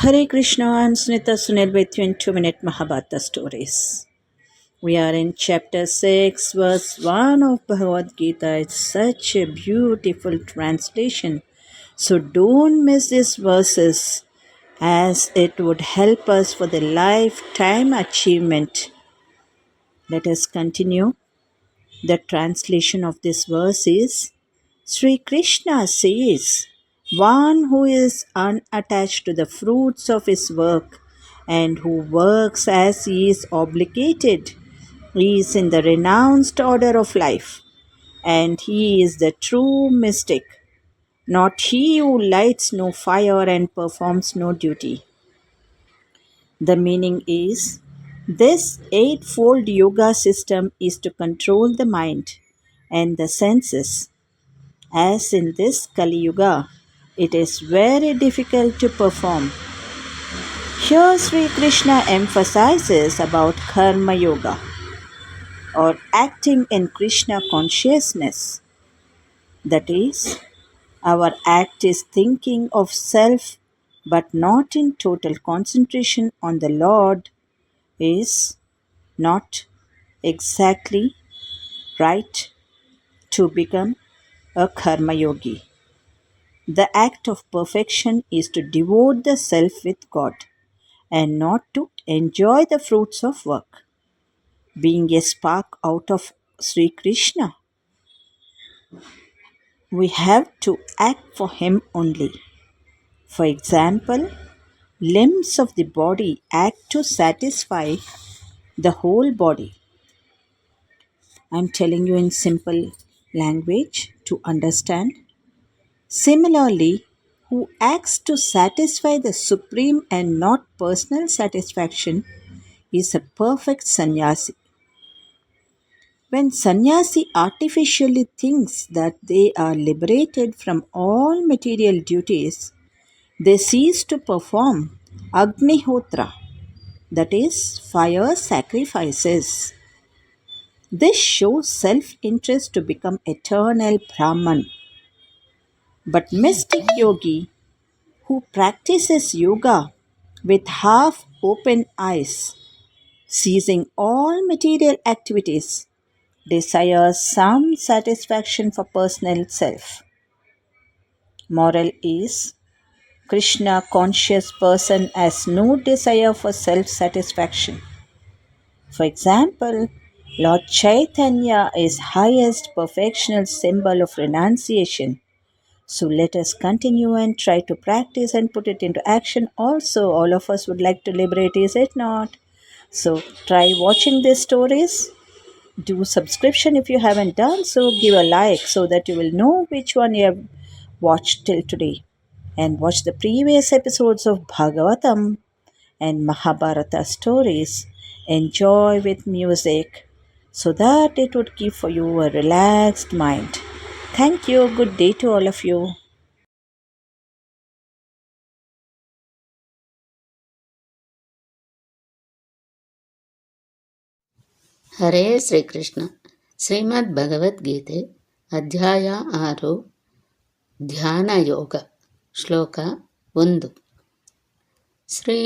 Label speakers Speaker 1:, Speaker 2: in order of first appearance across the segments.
Speaker 1: Hare Krishna, I'm Sunita Sunil with you in 2 Minute Mahabharata Stories. We are in chapter 6, verse 1 of Bhagavad Gita. It's such a beautiful translation. So don't miss these verses as it would help us for the lifetime achievement. Let us continue. The translation of this verse is Sri Krishna says, One who is unattached to the fruits of his work and who works as he is obligated He is in the renounced order of life, and he is the true mystic, not he who lights no fire and performs no duty. The meaning is this eightfold yoga system is to control the mind and the senses. As in this Kali Yuga, it is very difficult to perform. Here Sri Krishna emphasizes about Karma Yoga or acting in Krishna consciousness. That is, our act is thinking of self but not in total concentration on the Lord is not exactly right to become a karma yogi. The act of perfection is to devote the self with God and not to enjoy the fruits of work. Being a spark out of Sri Krishna, we have to act for Him only. For example, limbs of the body act to satisfy the whole body. I'm telling you in simple language to understand. Similarly, who acts to satisfy the supreme and not personal satisfaction is a perfect sannyasi. When sannyasi artificially thinks that they are liberated from all material duties, they cease to perform Agnihotra, that is, fire sacrifices. This shows self interest to become eternal Brahman. But mystic yogi who practices yoga with half open eyes, ceasing all material activities, desires some satisfaction for personal self. Moral is Krishna conscious person has no desire for self satisfaction. For example, Lord Chaitanya is highest perfectional symbol of renunciation. So let us continue and try to practice and put it into action. Also, all of us would like to liberate, is it not? So try watching these stories. Do subscription if you haven't done so. Give a like so that you will know which one you have watched till today. And watch the previous episodes of Bhagavatam and Mahabharata stories. Enjoy with music so that it would give for you a relaxed mind. Thank you. Good day to all of you.
Speaker 2: ಹರೇ ಶ್ರೀಕೃಷ್ಣ ಶ್ರೀಮದ್ ಭಗವದ್ಗೀತೆ ಅಧ್ಯಾಯ ಆರು, ಧ್ಯಾನ ಯೋಗ, ಶ್ಲೋಕ ಒಂದು ಶ್ರೀ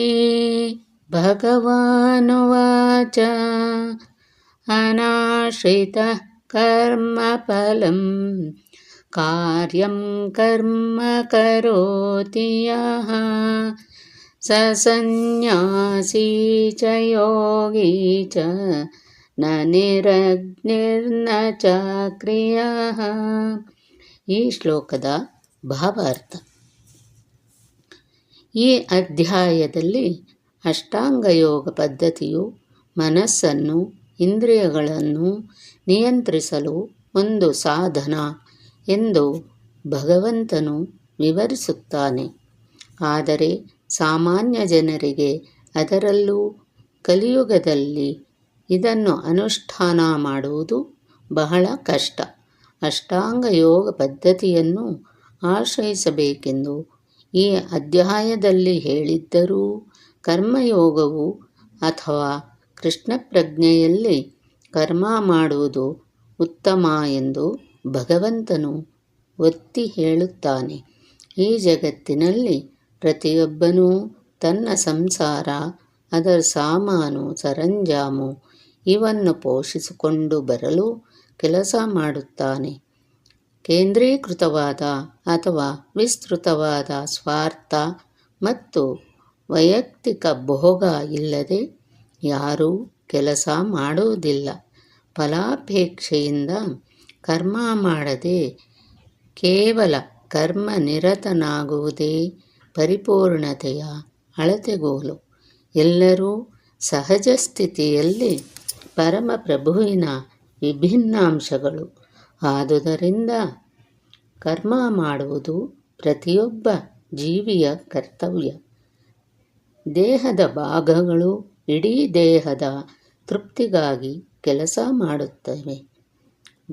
Speaker 2: ಭಗವಾನುವಾಚ ಅನಾಶ್ರಿತ कर्मफलं कार्यं कर्म करोति यः स सन्न्यासी च योगी च न निरग्निर्न च ಕ್ರಿಯಃ ಈ ಶ್ಲೋಕದ ಭಾವಾರ್ಥ ಈ ಅಧ್ಯಾಯದಲ್ಲಿ ಅಷ್ಟಾಂಗ ಯೋಗ ಪದ್ಧತಿಯು ಮನಸ್ಸನ್ನು ಇಂದ್ರಿಯಗಳನ್ನು ನಿಯಂತ್ರಿಸಲು ಒಂದು ಸಾಧನ ಎಂದು ಭಗವಂತನು ವಿವರಿಸುತ್ತಾನೆ. ಆದರೆ ಸಾಮಾನ್ಯ ಜನರಿಗೆ ಅದರಲ್ಲೂ ಕಲಿಯುಗದಲ್ಲಿ ಇದನ್ನು ಅನುಷ್ಠಾನ ಮಾಡುವುದು ಬಹಳ ಕಷ್ಟ. ಅಷ್ಟಾಂಗ ಯೋಗ ಪದ್ಧತಿಯನ್ನು ಆಶ್ರಯಿಸಬೇಕೆಂದು ಈ ಅಧ್ಯಾಯದಲ್ಲಿ ಹೇಳಿದ್ದರೂ ಕರ್ಮಯೋಗವು ಅಥವಾ ಕೃಷ್ಣ ಪ್ರಜ್ಞೆಯಲ್ಲಿ ಕರ್ಮ ಮಾಡುವುದು ಉತ್ತಮ ಎಂದು ಭಗವಂತನು ಒತ್ತಿ ಹೇಳುತ್ತಾನೆ. ಈ ಜಗತ್ತಿನಲ್ಲಿ ಪ್ರತಿಯೊಬ್ಬನೂ ತನ್ನ ಸಂಸಾರ, ಅದರ ಸಾಮಾನು, ಸರಂಜಾಮು ಇವನ್ನು ಪೋಷಿಸಿಕೊಂಡು ಬರಲು ಕೆಲಸ ಮಾಡುತ್ತಾನೆ. ಕೇಂದ್ರೀಕೃತವಾದ ಅಥವಾ ವಿಸ್ತೃತವಾದ ಸ್ವಾರ್ಥ ಮತ್ತು ವೈಯಕ್ತಿಕ ಭೋಗ ಇಲ್ಲದೆ ಯಾರೂ ಕೆಲಸ ಮಾಡುವುದಿಲ್ಲ ಫಲಾಪೇಕ್ಷೆಯಿಂದ ಕರ್ಮ ಮಾಡದೆ ಕೇವಲ ಕರ್ಮ ನಿರತನಾಗುವುದೇ ಪರಿಪೂರ್ಣತೆಯ ಅಳತೆಗೋಲು. ಎಲ್ಲರೂ ಸಹಜ ಸ್ಥಿತಿಯಲ್ಲಿ ಪರಮಪ್ರಭುವಿನ ವಿಭಿನ್ನಾಂಶಗಳು. ಆದುದರಿಂದ ಕರ್ಮ ಮಾಡುವುದು ಪ್ರತಿಯೊಬ್ಬ ಜೀವಿಯ ಕರ್ತವ್ಯ. ದೇಹದ ಭಾಗಗಳು ಇಡೀ ದೇಹದ ತೃಪ್ತಿಗಾಗಿ ಕೆಲಸ ಮಾಡುತ್ತವೆ.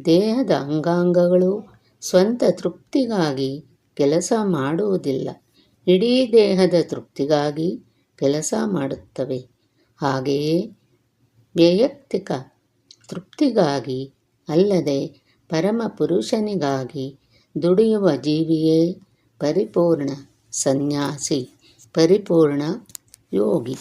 Speaker 2: ದೇಹದ ಅಂಗಾಂಗಗಳು ಸ್ವಂತ ತೃಪ್ತಿಗಾಗಿ ಕೆಲಸ ಮಾಡುವುದಿಲ್ಲ. ಇಡೀ ದೇಹದ ತೃಪ್ತಿಗಾಗಿ ಕೆಲಸ ಮಾಡುತ್ತವೆ. ಹಾಗೆಯೇ ವೈಯಕ್ತಿಕ ತೃಪ್ತಿಗಾಗಿ ಅಲ್ಲದೆ ಪರಮ ಪುರುಷನಿಗಾಗಿ ದುಡಿಯುವ ಜೀವಿಯೇ ಪರಿಪೂರ್ಣ ಸನ್ಯಾಸಿ, ಪರಿಪೂರ್ಣ ಯೋಗಿ.